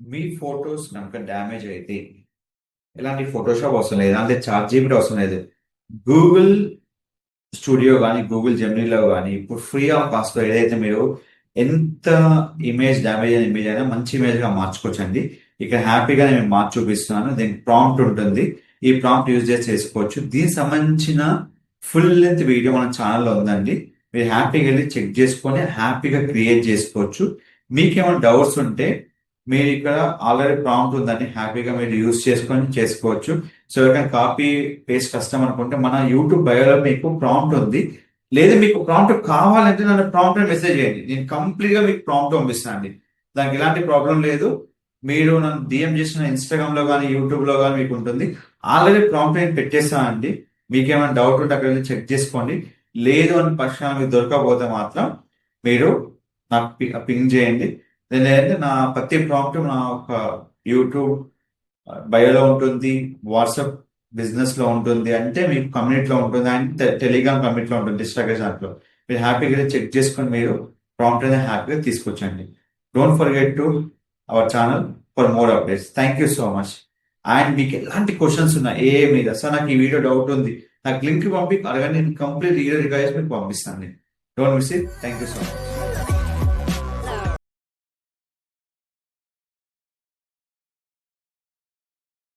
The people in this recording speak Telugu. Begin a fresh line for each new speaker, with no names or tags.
మీ ఫొటోస్ కనుక డ్యామేజ్ అయితే ఎలాంటి ఫోటోషాప్ అవసరం లేదు. అంటే చార్ట్ జీబీ అవసరం లేదు. గూగుల్ స్టూడియో కానీ గూగుల్ జెమినీలో కానీ ఇప్పుడు ఫ్రీ ఆఫ్ కాస్ట్లో ఏదైతే మీరు ఎంత ఇమేజ్ డ్యామేజ్ అయిన ఇమేజ్ అయినా మంచి ఇమేజ్గా మార్చుకోవచ్చండి. ఇక్కడ హ్యాపీగా నేను మార్చి చూపిస్తున్నాను. దీనికి ప్రాంప్ట్ ఉంటుంది. ఈ ప్రాంప్ట్ యూజ్ చేసి చేసుకోవచ్చు. దీనికి సంబంధించిన ఫుల్ లెంత్ వీడియో మన ఛానల్లో ఉందండి. మీరు హ్యాపీగా వెళ్ళి చెక్ చేసుకొని హ్యాపీగా క్రియేట్ చేసుకోవచ్చు. మీకేమైనా డౌట్స్ ఉంటే మీరు ఇక్కడ ఆల్రెడీ ప్రాంప్ట్ ఉందని హ్యాపీగా మీరు యూజ్ చేసుకొని చేసుకోవచ్చు. సో ఎవరికైనా కాపీ పేస్ట్ కష్టం అనుకుంటే మన యూట్యూబ్ బయోలో మీకు ప్రాంప్ట్ ఉంది. లేదా మీకు ప్రాంప్ట్ కావాలంటే నన్ను ప్రాంప్ట్ మెసేజ్ చేయండి. నేను కంప్లీట్గా మీకు ప్రాంప్ట్ పంపిస్తాను అండి. దానికి ఎలాంటి ప్రాబ్లం లేదు. మీరు నన్ను డిఎం చేసిన ఇన్స్టాగ్రామ్లో కానీ యూట్యూబ్లో కానీ మీకు ఉంటుంది. ఆల్రెడీ ప్రాంప్ట్ నేను పెట్టేస్తానండి మీకు ఏమైనా డౌట్ ఉంటే అక్కడ వెళ్ళి చెక్ చేసుకోండి. లేదు అని పక్షాన మీకు దొరకకపోతే మాత్రం మీరు నాకు పింగ్ చేయండి. లేదంటే నా ప్రతి ప్రాంప్ట్ నా ఒక యూట్యూబ్ బయోలో ఉంటుంది వాట్సాప్ బిజినెస్లో ఉంటుంది అంటే మీకు కమ్యూనిటీలో ఉంటుంది అండ్ టెలిగ్రామ్ కమ్యూనిటీలో ఉంటుంది ఇన్స్టాగ్రామ్ దాంట్లో మీరు హ్యాపీగా చెక్ చేసుకొని మీరు ప్రాంప్ట్ అనేది హ్యాపీగా తీసుకొచ్చండి. Don't forget to our channel for more updates thank you so much and మీకు ఎలాంటి క్వశ్చన్స్ ఉన్నాయి ఏ మీద సార్ నాకు ఈ వీడియో డౌట్ ఉంది నాకు లింక్ పంపి అలాగే నేను కంప్లీట్ ఈరోజు రికార్డ్స్ మీకు పంపిస్తాను. Don't miss it thank you so much